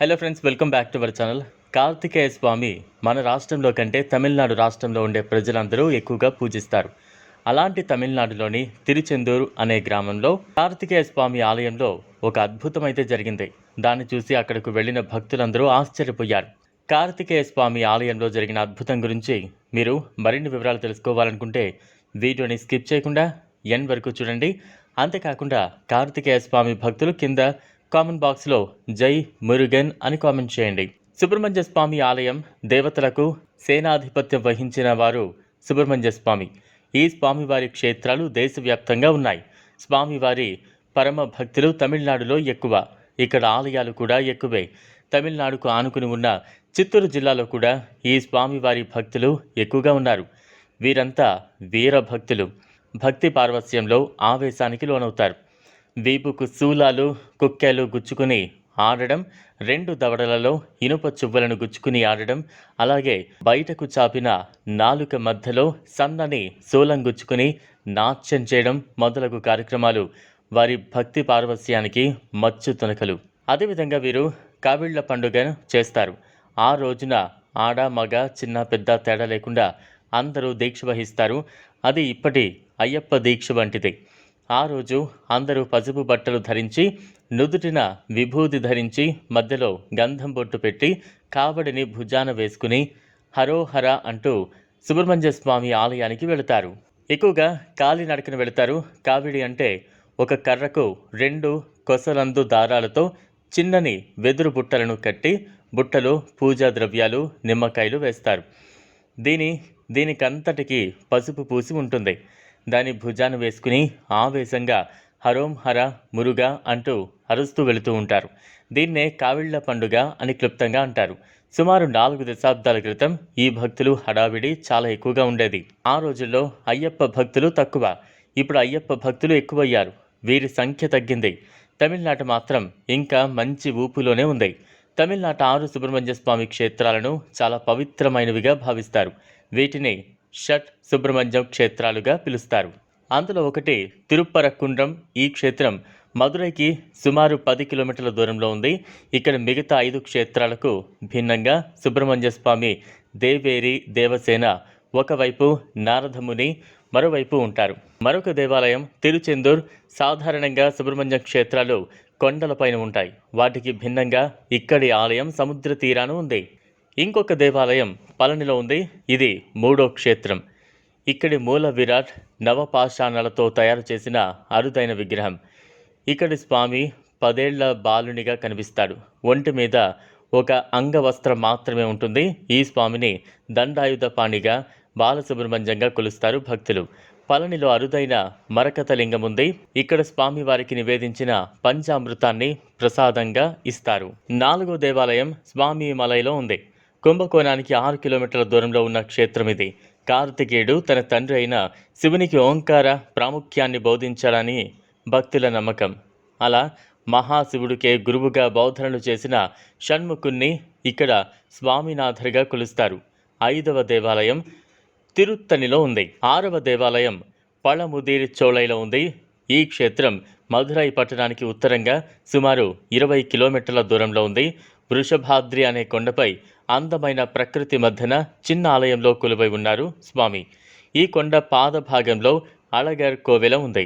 Hello friends welcome back to our channel Karthikeya Swamy మన రాష్ట్రంలో కంటే తమిళనాడు రాష్ట్రంలో ఉండే ప్రజలందరూ ఎక్కువగా పూజిస్తారు. అలాంటి తమిళనాడులోని తిరుచెందూరు అనే గ్రామంలో కార్తికేయ స్వామి ఆలయంలో ఒక అద్భుతం అయితే జరిగింది. దాన్ని చూసి అక్కడకు వెళ్ళిన భక్తులందరూ ఆశ్చర్యపోయారు. కార్తికేయ స్వామి ఆలయంలో జరిగిన అద్భుతం గురించి మీరు మరిన్ని వివరాలు తెలుసుకోవాలనుకుంటే వీడియోని స్కిప్ చేయకుండా ఎన్ వరకు చూడండి. అంతేకాకుండా కార్తికేయ స్వామి భక్తులు కింద కామెంట్ బాక్స్లో జై మురుగన్ అని కామెంట్ చేయండి. సుబ్రహ్మణ్య స్వామి ఆలయం దేవతలకు సేనాధిపత్యం వహించిన వారు సుబ్రహ్మణ్య స్వామి. ఈ స్వామివారి క్షేత్రాలు దేశవ్యాప్తంగా ఉన్నాయి. స్వామివారి పరమ భక్తులు తమిళనాడులో ఎక్కువ. ఇక్కడ ఆలయాలు కూడా ఎక్కువే. తమిళనాడుకు ఆనుకుని ఉన్న చిత్తూరు జిల్లాలో కూడా ఈ స్వామివారి భక్తులు ఎక్కువగా ఉన్నారు. వీరంతా వీర భక్తులు. భక్తి పార్వస్యంలో ఆవేశానికి లోనవుతారు. వీపుకు శూలాలు కుక్కెలు గుచ్చుకుని ఆడడం రెండు దవడలలో ఇనుప చువ్వలను గుచ్చుకుని ఆడడం అలాగే బయటకు చాపిన నాలుక మధ్యలో సన్నని శూలం గుచ్చుకుని నాట్యం చేయడం మొదలగు కార్యక్రమాలు. వారి భక్తి పార్వస్యానికి మచ్చు తునకలు. అదేవిధంగా వీరు కావిళ్ళ పండుగను చేస్తారు. ఆ రోజున ఆడ మగ చిన్న పెద్ద తేడా లేకుండా అందరూ దీక్ష వహిస్తారు. అది ఇప్పటి అయ్యప్ప దీక్ష వంటిది. ఆ రోజు అందరూ పసుపు బట్టలు ధరించి నుదుటిన విభూది ధరించి మధ్యలో గంధం బొట్టు పెట్టి కావడిని భుజాన వేసుకుని హరోహర అంటూ సుబ్రహ్మణ్య స్వామి ఆలయానికి వెళతారు. ఎక్కువగా కాలినడకన వెళతారు. కావిడి అంటే ఒక కర్రకు రెండు కొసలందు దారాలతో చిన్నని వెదురు బుట్టలను కట్టి బుట్టలో పూజా ద్రవ్యాలు నిమ్మకాయలు వేస్తారు. దీని దీనికంతటికి పసుపు పూసి ఉంటుంది. దాని భుజాన వేసుకుని ఆవేశంగా హరోం హర మురుగా అంటూ అరుస్తూ వెళుతూ ఉంటారు. దీన్నే కావిళ్ళ పండుగ అని క్లుప్తంగా అంటారు. సుమారు నాలుగు దశాబ్దాల క్రితం ఈ భక్తులు హడావిడి చాలా ఎక్కువగా ఉండేది. ఆ రోజుల్లో అయ్యప్ప భక్తులు తక్కువ. ఇప్పుడు అయ్యప్ప భక్తులు ఎక్కువయ్యారు. వీరి సంఖ్య తగ్గింది. తమిళనాట మాత్రం ఇంకా మంచి ఊపులోనే ఉంది. తమిళనాట ఆరు సుబ్రహ్మణ్య స్వామి క్షేత్రాలను చాలా పవిత్రమైనవిగా భావిస్తారు. వీటిని షట్ సుబ్రహ్మణ్యం క్షేత్రాలుగా పిలుస్తారు. అందులో ఒకటి తిరుప్పరకుండ్రం ఈ క్షేత్రం మదురైకి సుమారు పది కిలోమీటర్ల దూరంలో ఉంది. ఇక్కడ మిగతా ఐదు క్షేత్రాలకు భిన్నంగా సుబ్రహ్మణ్య స్వామి దేవేరి దేవసేన ఒకవైపు నారదముని మరోవైపు ఉంటారు. మరొక దేవాలయం తిరుచెందూర్ సాధారణంగా సుబ్రహ్మణ్య క్షేత్రాలు కొండలపైన ఉంటాయి. వాటికి భిన్నంగా ఇక్కడి ఆలయం సముద్ర తీరాన ఉంది. ఇంకొక దేవాలయం పళనిలో ఉంది. ఇది మూడో క్షేత్రం. ఇక్కడి మూల విరాట్ నవపాషాణాలతో తయారు చేసిన అరుదైన విగ్రహం. ఇక్కడి స్వామి పదేళ్ళ బాలునిగా కనిపిస్తాడు. ఒంటి మీద ఒక అంగవస్త్రం మాత్రమే ఉంటుంది. ఈ స్వామిని దండాయుధపాణిగా బాలసుబ్రహ్మణ్యంగా కొలుస్తారు భక్తులు. పళనిలో అరుదైన మరకత లింగం ఉంది. ఇక్కడ స్వామివారికి నివేదించిన పంచామృతాన్ని ప్రసాదంగా ఇస్తారు. నాలుగో దేవాలయం స్వామి మలైలో ఉంది. కుంభకోణానికి ఆరు కిలోమీటర్ల దూరంలో ఉన్న క్షేత్రం ఇది. కార్తికేయుడు తన తండ్రి అయిన శివునికి ఓంకార ప్రాముఖ్యాన్ని బోధించాడని భక్తుల నమ్మకం. అలా మహాశివుడికే గురువుగా బోధనలు చేసిన షణ్ముఖుణ్ణి ఇక్కడ స్వామినాథర్గా కొలుస్తారు. ఐదవ దేవాలయం తిరుత్తనిలో ఉంది. ఆరవ దేవాలయం పళముదీరి చోళైలో ఉంది. ఈ క్షేత్రం మధురై పట్టణానికి ఉత్తరంగా సుమారు ఇరవై కిలోమీటర్ల దూరంలో ఉంది. వృషభాద్రి అనే కొండపై అందమైన ప్రకృతి మధ్యన చిన్న ఆలయంలో కొలువై ఉన్నారు స్వామి. ఈ కొండ పాద భాగంలో అళగర్ కోవెల ఉంది.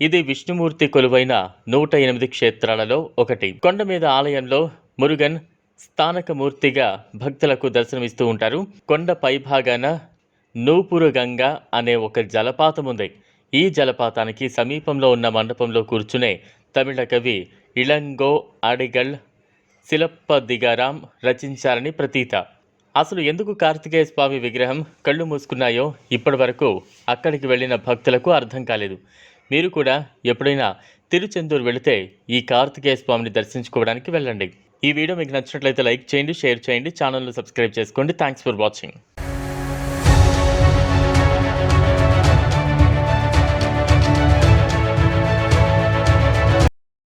ఇది విష్ణుమూర్తి కొలువైన నూట ఎనిమిది క్షేత్రాలలో ఒకటి. కొండ మీద ఆలయంలో మురుగన్ స్థానకమూర్తిగా భక్తులకు దర్శనమిస్తూ ఉంటారు. కొండ పైభాగాన నూపురు గంగ అనే ఒక జలపాతం ఉంది. ఈ జలపాతానికి సమీపంలో ఉన్న మండపంలో కూర్చునే తమిళ కవి ఇళంగో అడిగల్ శిలప్ప దిగారాం రచించారని ప్రతీత. అసలు ఎందుకు కార్తికేయ స్వామి విగ్రహం కళ్ళు మూసుకున్నాయో ఇప్పటి వరకు అక్కడికి వెళ్ళిన భక్తులకు అర్థం కాలేదు. మీరు కూడా ఎప్పుడైనా తిరుచెందూరు వెళితే ఈ కార్తికేయ స్వామిని దర్శించుకోవడానికి వెళ్ళండి. ఈ వీడియో మీకు నచ్చినట్లయితే లైక్ చేయండి షేర్ చేయండి ఛానల్ను సబ్స్క్రైబ్ చేసుకోండి. Thanks for watching